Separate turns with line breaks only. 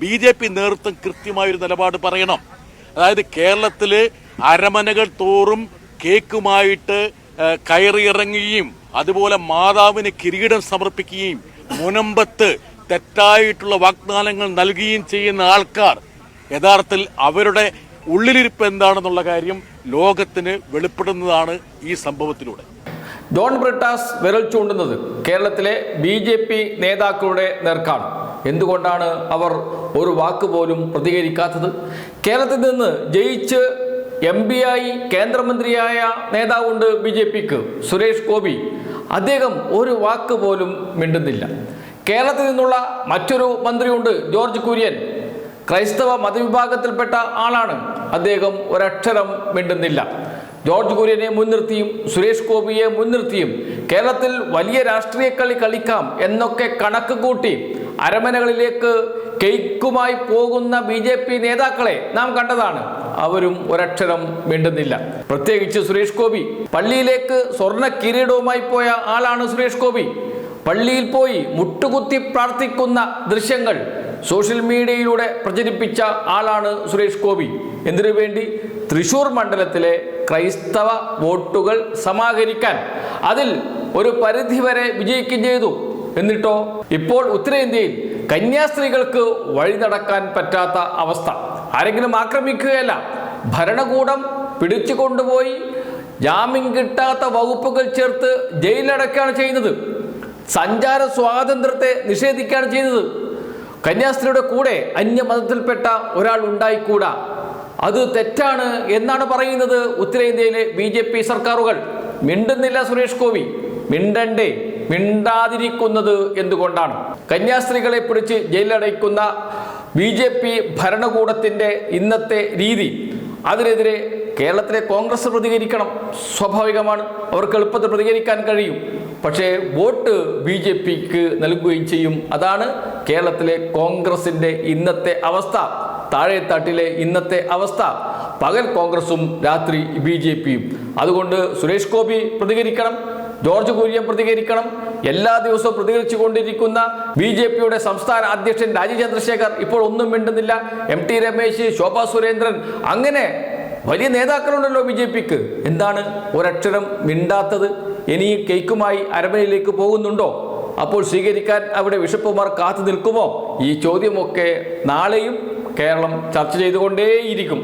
B J P നേതൃത്വം കൃത്യമായൊരു നിലപാട് പറയണം. അതായത് കേരളത്തിൽ അരമനകൾ തോറും കേക്കുമായിട്ട് കയറിയിറങ്ങുകയും അതുപോലെ മാതാവിന് കിരീടം സമർപ്പിക്കുകയും മുനമ്പത്ത് തെറ്റായിട്ടുള്ള വാഗ്ദാനങ്ങൾ നൽകുകയും ചെയ്യുന്ന ആൾക്കാർ യഥാർത്ഥത്തിൽ അവരുടെ ഉള്ളിലിരിപ്പ് എന്താണെന്നുള്ള കാര്യം ലോകത്തിന് വെളിപ്പെടുന്നതാണ് ഈ സംഭവത്തിലൂടെ.
ജോൺ ബ്രിട്ടാസ് വിരൽ ചൂണ്ടുന്നത് കേരളത്തിലെ ബി ജെ പി നേതാക്കളുടെ നേർക്കാണ്. എന്തുകൊണ്ടാണ് അവർ ഒരു വാക്ക് പോലും പ്രതികരിക്കാത്തത്? കേരളത്തിൽ നിന്ന് ജയിച്ച് എം പി ആയി കേന്ദ്രമന്ത്രിയായ നേതാവുണ്ട് ബി ജെ പിക്ക് സുരേഷ് ഗോപി. അദ്ദേഹം ഒരു വാക്ക് പോലും മിണ്ടുന്നില്ല. കേരളത്തിൽ നിന്നുള്ള മറ്റൊരു മന്ത്രിയുണ്ട് ജോർജ് കുര്യൻ. ക്രൈസ്തവ മതവിഭാഗത്തിൽപ്പെട്ട ആളാണ്. അദ്ദേഹം ഒരക്ഷരം മിണ്ടുന്നില്ല. ജോർജ് കുര്യനെ മുൻനിർത്തിയും സുരേഷ് ഗോപിയെ മുൻനിർത്തിയും കേരളത്തിൽ വലിയ രാഷ്ട്രീയ കളി കളിക്കാം എന്നൊക്കെ കണക്ക് കൂട്ടി അരമനകളിലേക്ക് കേക്കുമായി പോകുന്ന ബി ജെ പി നേതാക്കളെ നാം കണ്ടതാണ്. അവരും ഒരക്ഷരം വേണ്ടുന്നില്ല പ്രത്യേകിച്ച് സുരേഷ് ഗോപി. പള്ളിയിലേക്ക് സ്വർണ കിരീടവുമായി പോയ ആളാണ് സുരേഷ് ഗോപി. പള്ളിയിൽ പോയി മുട്ടുകുത്തി പ്രാർത്ഥിക്കുന്ന ദൃശ്യങ്ങൾ സോഷ്യൽ മീഡിയയിലൂടെ പ്രചരിപ്പിച്ച ആളാണ് സുരേഷ് ഗോപി. എന്തിനു വേണ്ടി? തൃശൂർ മണ്ഡലത്തിലെ ക്രൈസ്തവ വോട്ടുകൾ സമാഹരിക്കാൻ. അതിൽ ഒരു പരിധിവരെ വിജയിക്കുകയും ചെയ്തു. എന്നിട്ടോ? ഇപ്പോൾ ഉത്തരേന്ത്യയിൽ കന്യാസ്ത്രീകൾക്ക് വഴി നടക്കാൻ പറ്റാത്ത അവസ്ഥ. ആരെങ്കിലും ആക്രമിക്കുകയല്ല. ഭരണകൂടം പിടിച്ചു കൊണ്ടുപോയി ജാമ്യം കിട്ടാത്ത വകുപ്പുകൾ ചേർത്ത് ജയിലിലടക്കുകയാണ് ചെയ്യുന്നത്. സഞ്ചാര സ്വാതന്ത്ര്യത്തെ നിഷേധിക്കുകയാണ് ചെയ്തത് കന്യാസ്ത്രീയുടെ കൂടെ അന്യമതത്തിൽപ്പെട്ട ഒരാൾ ഉണ്ടായിക്കൂടാ. അത് തെറ്റാണ് എന്നാണ് പറയുന്നത് ഉത്തരേന്ത്യയിലെ ബി സർക്കാരുകൾ. മിണ്ടുന്നില്ല സുരേഷ് ഗോപി. മിണ്ടണ്ടേ. മിണ്ടാതിരിക്കുന്നത് എന്തുകൊണ്ടാണ്? കന്യാസ്ത്രീകളെ പിടിച്ച് ജയിലിലടയ്ക്കുന്ന ബി ജെ പി ഭരണകൂടത്തിന്റെ ഇന്നത്തെ രീതി അതിനെതിരെ കേരളത്തിലെ കോൺഗ്രസ് പ്രതികരിക്കണം. സ്വാഭാവികമാണ് അവർക്ക് എളുപ്പത്തിൽ പ്രതികരിക്കാൻ കഴിയും. പക്ഷേ വോട്ട് ബി ജെ പിക്ക് നൽകുകയും ചെയ്യും. അതാണ് കേരളത്തിലെ കോൺഗ്രസിന്റെ ഇന്നത്തെ അവസ്ഥ. താഴെത്തട്ടിലെ ഇന്നത്തെ അവസ്ഥ. പകൽ കോൺഗ്രസും രാത്രി ബി ജെ പിയും. അതുകൊണ്ട് സുരേഷ് ഗോപി പ്രതികരിക്കണം. ജോർജ് കുര്യൻ പ്രതികരിക്കണം. എല്ലാ ദിവസവും പ്രതികരിച്ചു കൊണ്ടിരിക്കുന്ന ബി ജെ പിയുടെ സംസ്ഥാന അധ്യക്ഷൻ രാജീവ് ചന്ദ്രശേഖർ ഇപ്പോൾ ഒന്നും മിണ്ടുന്നില്ല. എം ടി രമേശ് ശോഭാ സുരേന്ദ്രൻ അങ്ങനെ വലിയ നേതാക്കളുണ്ടല്ലോ ബി ജെ പിക്ക്. എന്താണ് ഒരക്ഷരം മിണ്ടാത്തത്? ഇനി കേക്കുമായി അരമനയിലേക്ക് പോകുന്നുണ്ടോ? അപ്പോൾ സ്വീകരിക്കാൻ അവിടെ ബിഷപ്പുമാർ കാത്തു നിൽക്കുമോ ഈ ചോദ്യമൊക്കെ നാളെയും കേരളം ചർച്ച ചെയ്തുകൊണ്ടേയിരിക്കും.